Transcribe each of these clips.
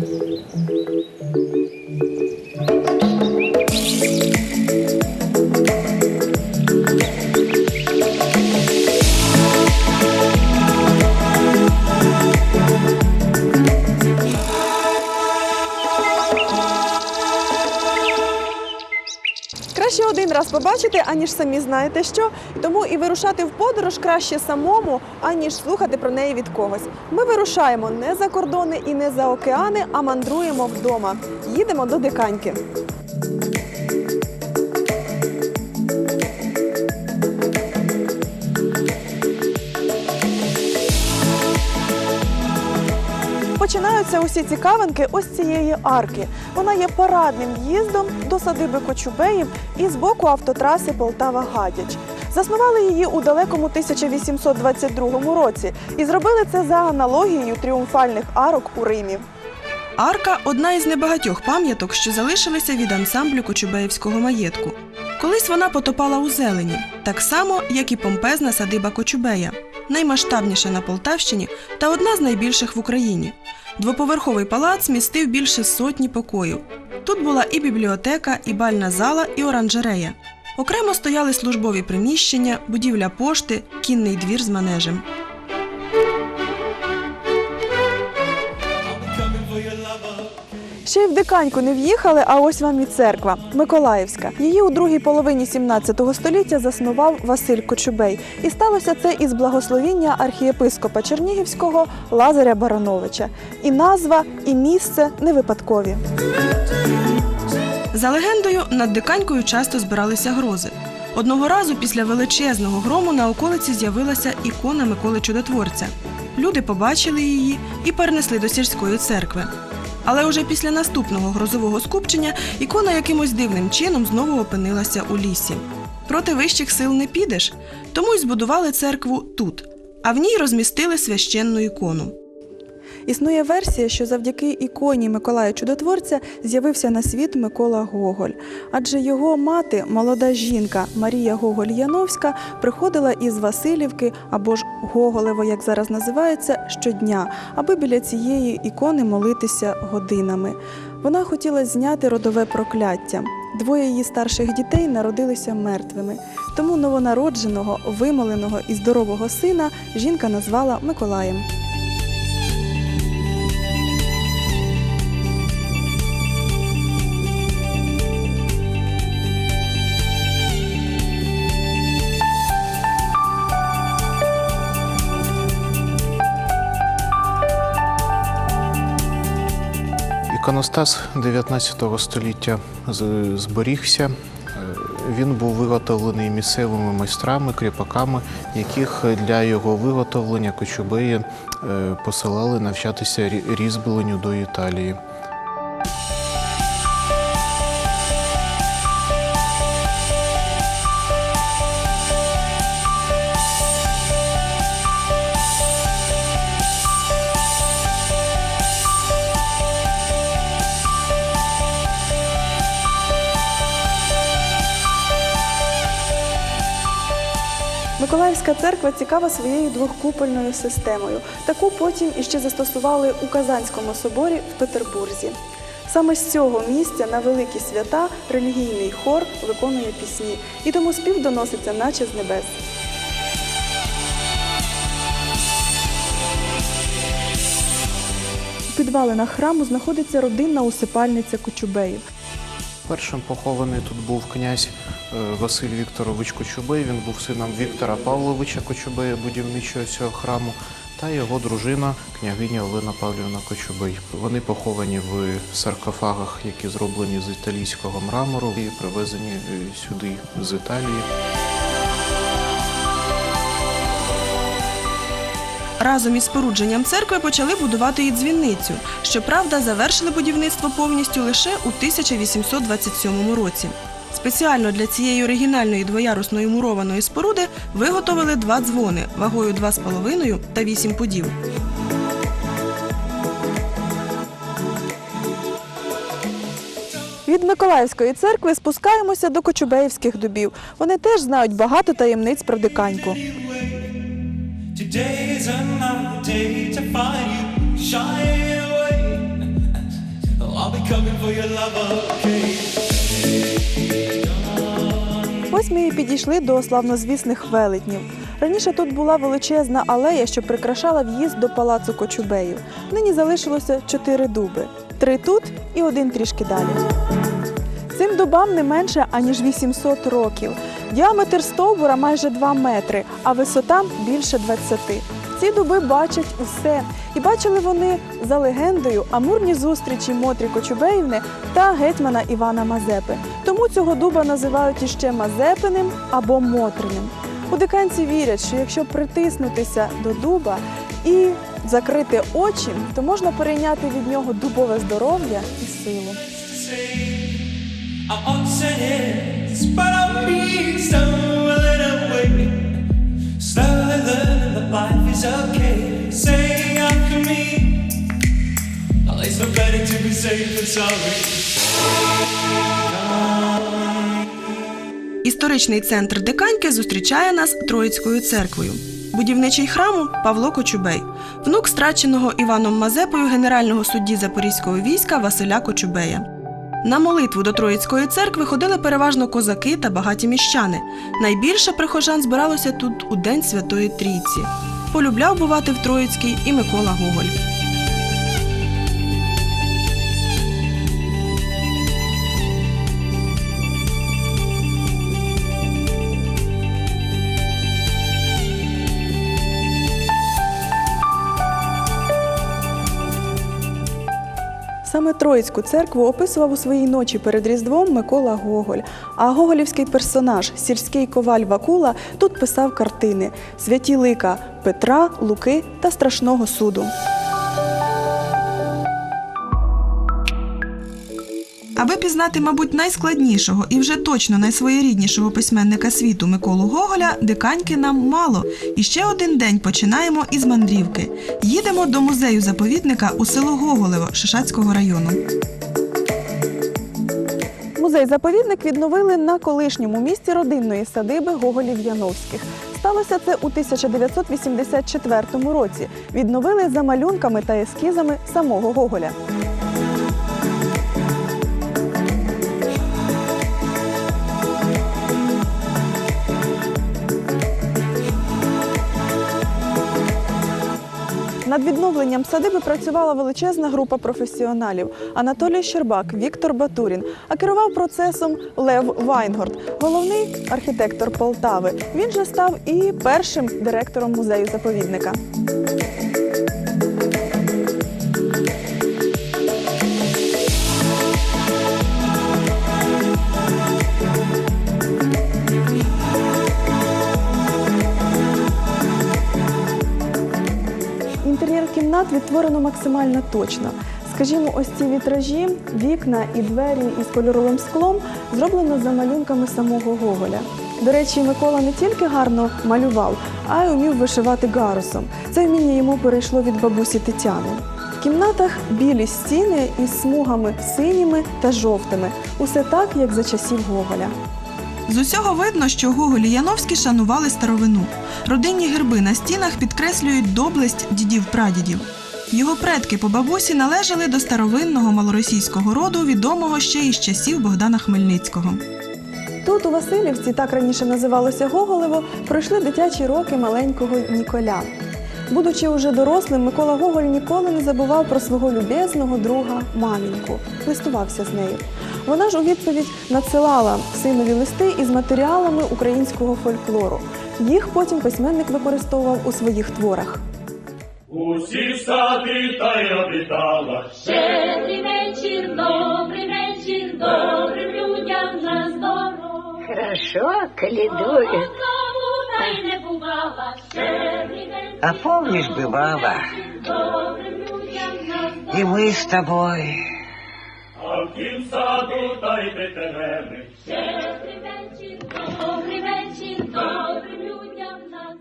Thank you. Побачити, аніж самі знаєте що. Тому і вирушати в подорож краще самому, аніж слухати про неї від когось. Ми вирушаємо не за кордони і не за океани, а мандруємо вдома. Їдемо до диканьки. Починаються усі цікавинки ось цієї арки. Вона є парадним в'їздом до садиби Кочубеїв і з боку автотраси Полтава-Гадяч. Заснували її у далекому 1822 році і зробили це за аналогією тріумфальних арок у Римі. Арка одна із небагатьох пам'яток, що залишилися від ансамблю Кочубеївського маєтку. Колись вона потопала у зелені, так само, як і помпезна садиба Кочубея, наймасштабніша на Полтавщині та одна з найбільших в Україні. Двоповерховий палац містив більше сотні покоїв. Тут була і бібліотека, і бальна зала, і оранжерея. Окремо стояли службові приміщення, будівля пошти, кінний двір з манежем. Ще й в диканьку не в'їхали, а ось вам і церква Миколаївська. Її у другій половині 17 століття заснував Василь Кочубей. І сталося це із благословіння архієпископа Чернігівського Лазаря Барановича. І назва, і місце не випадкові. За легендою, над диканькою часто збиралися грози. Одного разу після величезного грому на околиці з'явилася ікона Миколи Чудотворця. Люди побачили її і перенесли до сільської церкви. Але уже після наступного грозового скупчення ікона якимось дивним чином знову опинилася у лісі. Проти вищих сил не підеш, тому й збудували церкву тут, а в ній розмістили священну ікону. Існує версія, що завдяки іконі Миколая Чудотворця з'явився на світ Микола Гоголь, адже його мати, молода жінка Марія Гоголь-Яновська, приходила із Васильівки або ж Гоголево, як зараз називається, щодня, аби біля цієї ікони молитися годинами. Вона хотіла зняти родове прокляття. Двоє її старших дітей народилися мертвими. Тому новонародженого, вимоленого і здорового сина жінка назвала Миколаєм. Іконостас 19 століття зберігся. Е, Він був виготовлений місцевими майстрами, кріпаками, яких для його виготовлення кочубеї е, посилали навчатися різьбленню до Італії. Миколаївська церква цікава своєю двохкупольною системою. Таку потім іще застосували у Казанському соборі в Петербурзі. Саме з цього місця на великі свята релігійний хор виконує пісні, і тому спів доноситься, наче з небес. У підвалинах храму знаходиться родинна усипальниця Кочубеїв. Першим похований тут був князь е, Василь Вікторович Кочубей. Він був сином Віктора Павловича Кочубея, будівничого цього храму, та його дружина, княгиня Олена Павлівна Кочубей. Вони поховані в саркофагах, які зроблені з італійського мрамору і привезені е, сюди з Італії. Разом із спорудженням церкви почали будувати і дзвіницю. Щоправда, завершили будівництво повністю лише у 1827 році. Спеціально для цієї оригінальної двоярусної мурованої споруди виготовили два дзвони вагою 2,5 та 8 пудів. Від Миколаївської церкви спускаємося до Кочубеївських дубів. Вони теж знають багато таємниць про диканьку. Today's another day to find you shy away. coming for your love, okay? Ось ми і підійшли до славнозвісних велетнів. Раніше тут була величезна алея, що прикрашала в'їзд до палацу Кочубеїв. Нині залишилося чотири дуби: три тут і один трішки далі. Цим дубам не менше аніж 800 років. Діаметр стовбура майже 2 метри, а висота більше 20. Ці дуби бачать усе. І бачили вони за легендою амурні зустрічі Мотрі Кочубеївни та гетьмана Івана Мазепи. Тому цього дуба називають іще Мазепиним або Мотриним. У диканці вірять, що якщо притиснутися до дуба і закрити очі, то можна перейняти від нього дубове здоров'я і силу. Історичний центр Диканьки зустрічає нас Троїцькою церквою. Будівничий храму Павло Кочубей, внук страченого Іваном Мазепою генерального судді Запорізького війська Василя Кочубея. На молитву до Троїцької церкви ходили переважно козаки та багаті міщани. Найбільше прихожан збиралося тут у День Святої Трійці. Полюбляв бувати в Троїцькій і Микола Гоголь. Троїцьку церкву описував у своїй ночі перед Різдвом Микола Гоголь. А гоголівський персонаж, сільський коваль Вакула, тут писав картини святі лика Петра, Луки та страшного суду. Аби пізнати, мабуть, найскладнішого і вже точно найсвоєріднішого письменника світу Миколу Гоголя, диканьки нам мало. І ще один день починаємо із мандрівки. Їдемо до музею заповідника у село Гоголево Шишацького району. Музей-заповідник відновили на колишньому місці родинної садиби Гоголів Яновських. Сталося це у 1984 році. Відновили за малюнками та ескізами самого Гоголя. Над відновленням садиби працювала величезна група професіоналів: Анатолій Щербак, Віктор Батурін. А керував процесом Лев Вайнгорд, головний архітектор Полтави. Він же став і першим директором музею заповідника. Кімнат відтворено максимально точно. Скажімо, ось ці вітражі, вікна і двері із кольоровим склом зроблено за малюнками самого Гоголя. До речі, Микола не тільки гарно малював, а й умів вишивати гарусом. Це вміння йому перейшло від бабусі Тетяни. В кімнатах білі стіни із смугами синіми та жовтими. Усе так, як за часів Гоголя. З усього видно, що Гоголь і Яновські шанували старовину. Родинні герби на стінах підкреслюють доблесть дідів-прадідів. Його предки по бабусі належали до старовинного малоросійського роду, відомого ще із часів Богдана Хмельницького. Тут, у Васильівці, так раніше називалося Гоголево, пройшли дитячі роки маленького Ніколя. Будучи уже дорослим, Микола Гоголь ніколи не забував про свого любезного друга маміньку, листувався з нею. Вона ж у відповідь надсилала синові листи із матеріалами українського фольклору. Їх потім письменник використовував у своїх творах. Усі сади та й обітала, Щедрий вечір, добрий вечір, добрим людям на здоров. Хорошо. Знову та й не бувала. Щедрий вечір, А помнишь, бывало, добрим людям на здоров. и мы с тобой. В саду та й тетереми. Щедрий вечір, добрий вечір, добрим людям на.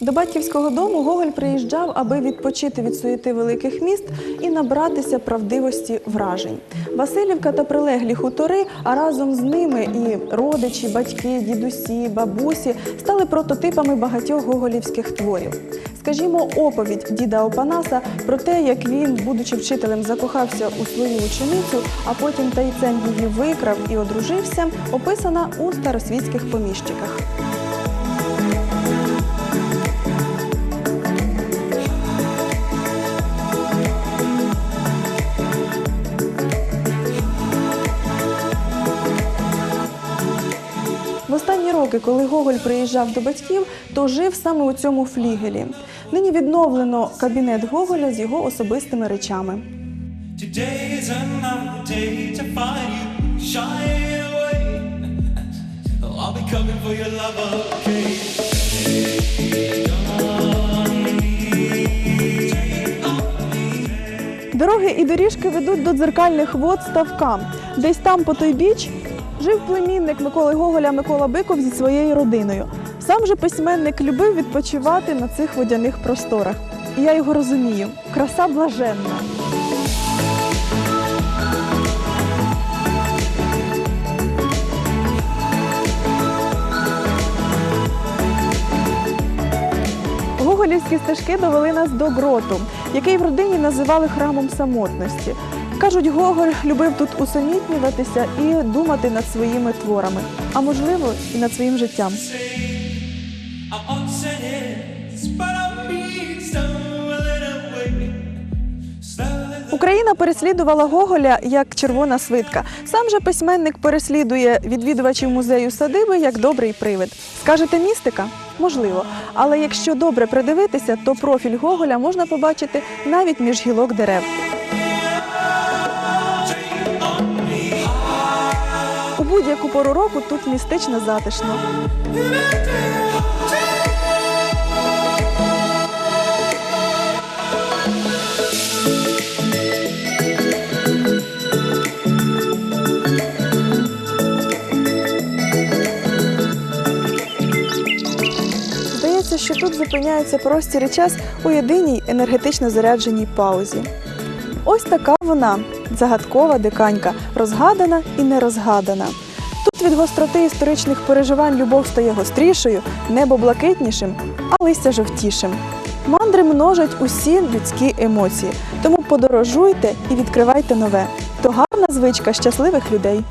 До батьківського дому Гоголь приїжджав, аби відпочити від суєти великих міст і набратися правдивості вражень. Васильівка та прилеглі хутори, а разом з ними і родичі, батьки, дідусі, бабусі стали прототипами багатьох гоголівських творів. Скажімо, оповідь діда Опанаса про те, як він, будучи вчителем, закохався у свою ученицю, а потім тайцем її викрав і одружився, описана у старосвітських поміщиках. В останні роки, коли Гоголь приїжджав до батьків, то жив саме у цьому флігелі. Нині відновлено кабінет Гоголя з його особистими речами. Дороги і доріжки ведуть до дзеркальних вод ставка. Десь там по той біч жив племінник Миколи Гоголя Микола Биков зі своєю родиною. Сам же письменник любив відпочивати на цих водяних просторах. І я його розумію. Краса блаженна. Гоголівські стежки довели нас до гроту, який в родині називали храмом самотності. Кажуть, Гоголь любив тут усамітнюватися і думати над своїми творами, а можливо, і над своїм життям. Україна переслідувала Гоголя як червона свитка. Сам же письменник переслідує відвідувачів музею садиби як добрий привид. Скажете містика? Можливо. Але якщо добре придивитися, то профіль Гоголя можна побачити навіть між гілок дерев. У будь-яку пору року тут містично затишно. Тут зупиняється простір і час у єдиній енергетично зарядженій паузі. Ось така вона загадкова диканька, розгадана і нерозгадана. Тут від гостроти історичних переживань любов стає гострішою, небо блакитнішим, а листя жовтішим. Мандри множать усі людські емоції, тому подорожуйте і відкривайте нове. То гарна звичка щасливих людей.